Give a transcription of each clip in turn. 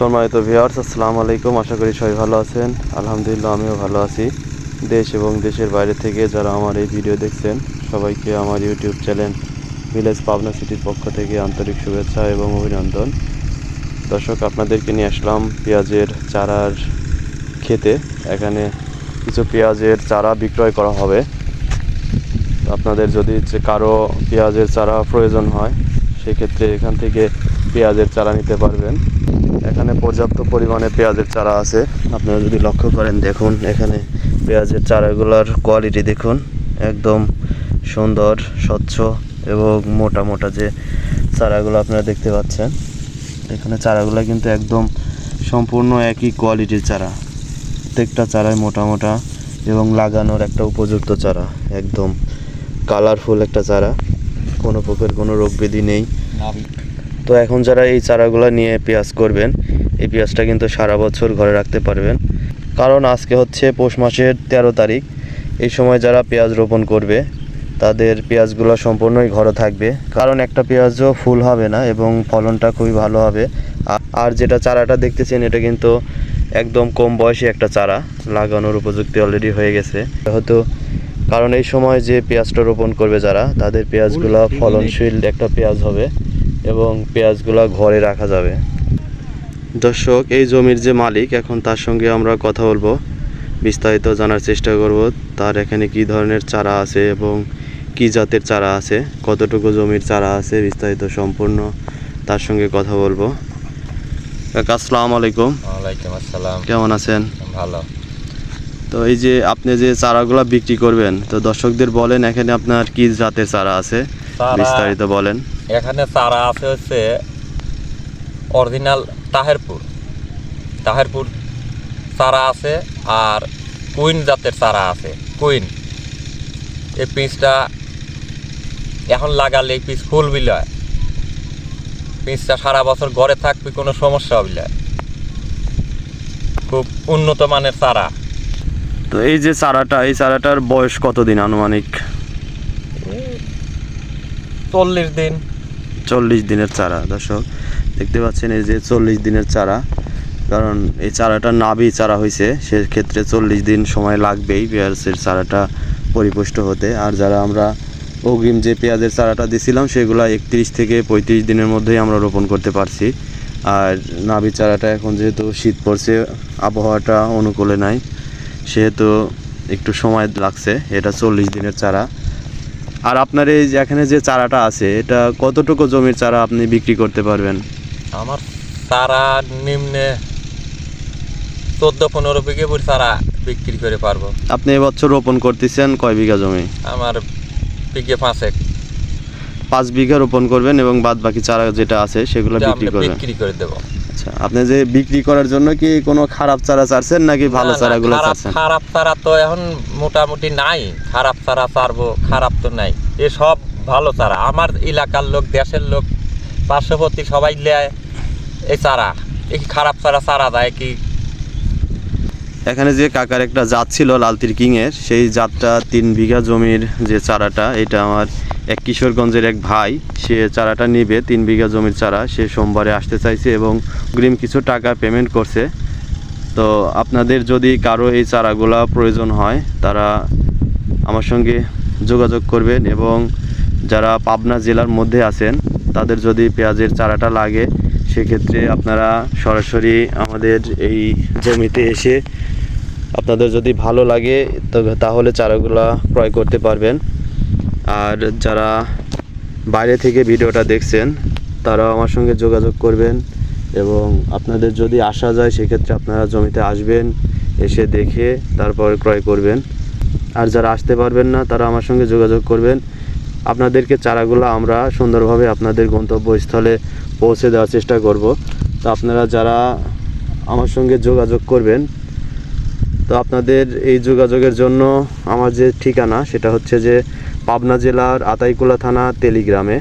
সম্মানিত ভিউয়ার্স আসসালামু আলাইকুম। আশা করি সবাই ভালো আছেন। আলহামদুলিল্লাহ, আমিও ভালো আছি। দেশ এবং দেশের বাইরে থেকে যারা আমার এই ভিডিও দেখছেন, সবাইকে আমার ইউটিউব চ্যানেল ভিলেজ পাবনা সিটির পক্ষ থেকে আন্তরিক শুভেচ্ছা এবং অভিনন্দন। দর্শক, আপনাদেরকে নিয়ে আসলাম পেঁয়াজের চারার খেতে এখানে কিছু পেঁয়াজের চারা বিক্রয় করা হবে। আপনাদের যদি কারও পেঁয়াজের চারা প্রয়োজন হয়, সেক্ষেত্রে এখান থেকে পেঁয়াজের চারা নিতে পারবেন। এখানে পর্যাপ্ত পরিমাণে পেঁয়াজের চারা আছে। আপনারা যদি লক্ষ্য করেন, দেখুন, এখানে পেঁয়াজের চারাগুলোর কোয়ালিটি দেখুন, একদম সুন্দর, স্বচ্ছ এবং মোটা মোটা যে চারাগুলো আপনারা দেখতে পাচ্ছেন। এখানে চারাগুলো কিন্তু একদম সম্পূর্ণ একই কোয়ালিটির চারা। প্রত্যেকটা চারাই মোটা মোটা এবং লাগানোর একটা উপযুক্ত চারা, একদম কালারফুল একটা চারা। কোনো প্রকার কোনো রোগ ব্যাধি নেই তো এখন যারা এই চারাগুলো নিয়ে পেঁয়াজ করবেন এই পেঁয়াজটা কিন্তু সারা বছর ঘরে রাখতে পারবেন। কারণ আজকে হচ্ছে পৌষ মাসের তেরো তারিখ। এই সময় যারা পেঁয়াজ রোপণ করবে তাদের পেঁয়াজগুলো সম্পূর্ণই ঘরে থাকবে। কারণ একটা পেঁয়াজও ফুল হবে না এবং ফলনটা খুবই ভালো হবে। আর যেটা চারাটা দেখতেছেন এটা কিন্তু একদম কম বয়সী একটা চারা। লাগানোর উপযুক্তি অলরেডি হয়ে গেছে। হয়তো কারণ এই সময় যে পেঁয়াজটা রোপণ করবে যারা তাদের পেঁয়াজগুলো ফলনশীল একটা পেঁয়াজ হবে। এবং পেঁয়াজগুলো ঘরে রাখা যাবে। দর্শক এই জমির যে মালিক এখন তার সঙ্গে আমরা কথা বলব। বিস্তারিত জানার চেষ্টা করব তার এখানে কি ধরনের চারা আছে এবং কি জাতের চারা আছে কতটুকু জমির চারা আছে বিস্তারিত সম্পূর্ণ তার সঙ্গে কথা বলব। কাকা আসসালামু আলাইকুম। ওয়ালাইকুম আসসালাম। কেমন আছেন? ভালো। তো এই যে আপনি যে চারাগুলো বিক্রি করবেন তো দর্শকদের বলেন এখানে আপনার কি জাতের চারা আছে? বিস্তারিত বলেন। এখানে চারা আছে হচ্ছে অরিজিনাল তাহেরপুর। তাহেরপুর চারা আছে আর কুইন জাতের চারা আছে কুইন। এই পিসটা এখন লাগালে এই পিস ফুল বিলয় পিসটা সারা বছর ঘরে থাকবে কোনো সমস্যা হবে না। খুব উন্নত মানের চারা। তো এই যে চারাটা এই চারাটার বয়স কতদিন আনুমানিক? চল্লিশ দিন। চল্লিশ দিনের চারা, দর্শক। দেখতে পাচ্ছেন এই যে চল্লিশ দিনের চারা, কারণ এই চারাটা নাবি চারা হয়েছে সেক্ষেত্রে চল্লিশ দিন সময় লাগবেই পেঁয়াজের চারাটা পরিপুষ্ট হতে। আর যারা আমরা অগ্রিম যে পেঁয়াজের চারাটা দিছিলাম, সেগুলো একত্রিশ থেকে পঁয়ত্রিশ দিনের মধ্যেই আমরা রোপণ করতে পারছি। আর নাবি চারাটা এখন যেহেতু শীত পড়ছে, আবহাওয়াটা অনুকূলে নাই, সেহেতু একটু সময় লাগছে, এটা চল্লিশ দিনের চারা। আর আপনার এই এখানে যে চারাটা আছে এটা কতটুকু জমির চারা আপনি বিক্রি করতে পারবেন? আমার চারা নিম্নে চোদ্দ পনেরো বিঘে চারা বিক্রি করে পারব। আপনি এবছর রোপণ করতেছেন কয় বিঘা জমি? আমার বিঘে পাঁচেক। পাঁচ বিঘা রোপণ করবেন এবং বাদ বাকি চারা যেটা আছে সেগুলো বিক্রি করবেন। বিক্রি করে দেবো। আচ্ছা আপনি যে বিক্রি করার জন্য কি কোনো খারাপ চারা চাচ্ছেন নাকি ভালো চারাগুলো চাচ্ছেন খারাপ চারা তো এখন মোটামুটি নাই। খারাপ চারা চারবো খারাপ তো নাই। এ সব ভালো চারা। আমার এলাকার লোক দেশের লোক পার্শ্ববর্তী সবাই লেয় এই চারা। এই কি খারাপ চারা চারা দেয় কি এখানে যে কাকার একটা জাত ছিল লালতির কিংয়ের, সেই জাতটা তিন বিঘা জমির যে চারাটা, এটা আমার এক কিশোরগঞ্জের এক ভাই, সে চারাটা নিবে, তিন বিঘা জমির চারা, সে সোমবারে আসতে চাইছে এবং অগ্রিম কিছু টাকা পেমেন্ট করছে। তো আপনাদের যদি কারও এই চারাগুলা প্রয়োজন হয়, তারা আমার সঙ্গে যোগাযোগ করবেন এবং যারা পাবনা জেলার মধ্যে আছেন, তাদের যদি পেঁয়াজের চারাটা লাগে, সেক্ষেত্রে আপনারা সরাসরি আমাদের এই জমিতে এসে আপনাদের যদি ভালো লাগে তবে তাহলে চারাগুলা ক্রয় করতে পারবেন। আর যারা বাইরে থেকে ভিডিওটা দেখছেন, তারাও আমার সঙ্গে যোগাযোগ করবেন এবং আপনাদের যদি আসা যায়, সেক্ষেত্রে আপনারা জমিতে আসবেন, এসে দেখে তারপর ক্রয় করবেন। আর যারা আসতে পারবেন না, তারা আমার সঙ্গে যোগাযোগ করবেন। আপনাদেরকে চারাগুলো আমরা সুন্দরভাবে আপনাদের গন্তব্যস্থলে পৌঁছে দেওয়ার চেষ্টা করব। তো আপনারা যারা আমার সঙ্গে যোগাযোগ করবেন তো আপনাদের এই যোগাযোগের জন্য আমার যে ঠিকানা, সেটা হচ্ছে যে পাবনা জেলার আতাইকুলা থানা, তেলিগ্রামে।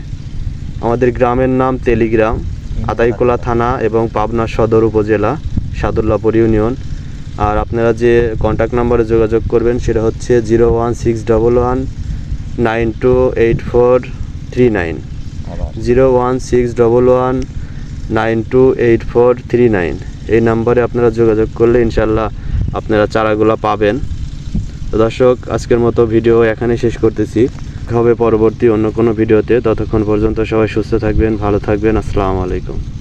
আমাদের গ্রামের নাম তেলিগ্রাম, আতাইকুলা থানা এবং পাবনা সদর উপজেলা, সাদুল্লাপুর ইউনিয়ন। আর আপনারা যে কন্ট্যাক্ট নাম্বারে যোগাযোগ করবেন, সেটা হচ্ছে zero one six double one nine two eight four three nine. Zero one six double one nine two eight four three nine. এই নাম্বারে আপনারা যোগাযোগ করলে ইনশাল্লাহ আপনারা চারাগুলো পাবেন। তো দর্শক, আজকের মতো ভিডিও এখানে শেষ করতেছি। হবে পরবর্তী অন্য কোনো ভিডিওতে। ততক্ষণ পর্যন্ত সবাই সুস্থ থাকবেন, ভালো থাকবেন। আসসালামু আলাইকুম।